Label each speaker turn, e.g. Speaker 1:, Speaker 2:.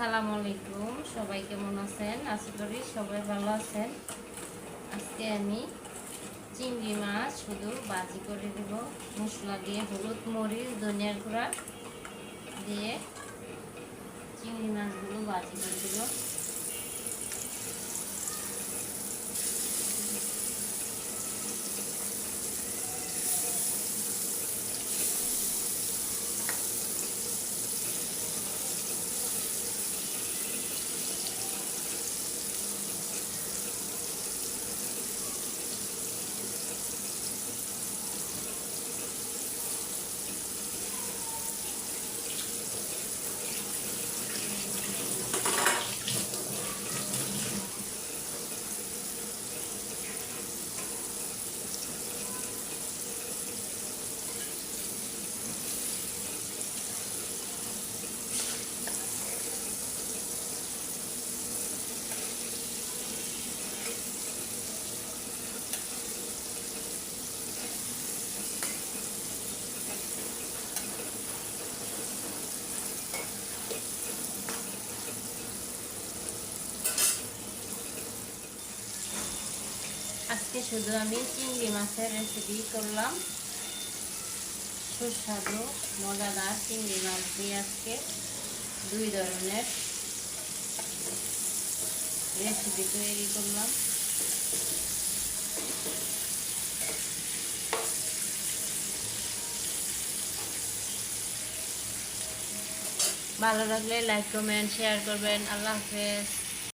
Speaker 1: আসসালামু আলাইকুম সবাই কেমন আছেন? আশা করি সবাই ভালো আছেন। আজকে আমি চিংড়ি মাছ শুধু বাজি করে দেব। মশলা দিয়ে হলুদ মরিচ, ধনিয়ার গুঁড়া দিয়ে চিংড়ি মাছগুলো বাজি করে দেব আজকে শুধু আমি চিংড়ি মাছের রেসিপি করলাম। সুস্বাদু, মজাদার চিংড়ি মাছ দিয়ে আজকে দুই ধরনের রেসিপি তৈরি করলাম। ভালো লাগলে লাইক কমেন্ট শেয়ার করবেন। আল্লাহ হাফেজ।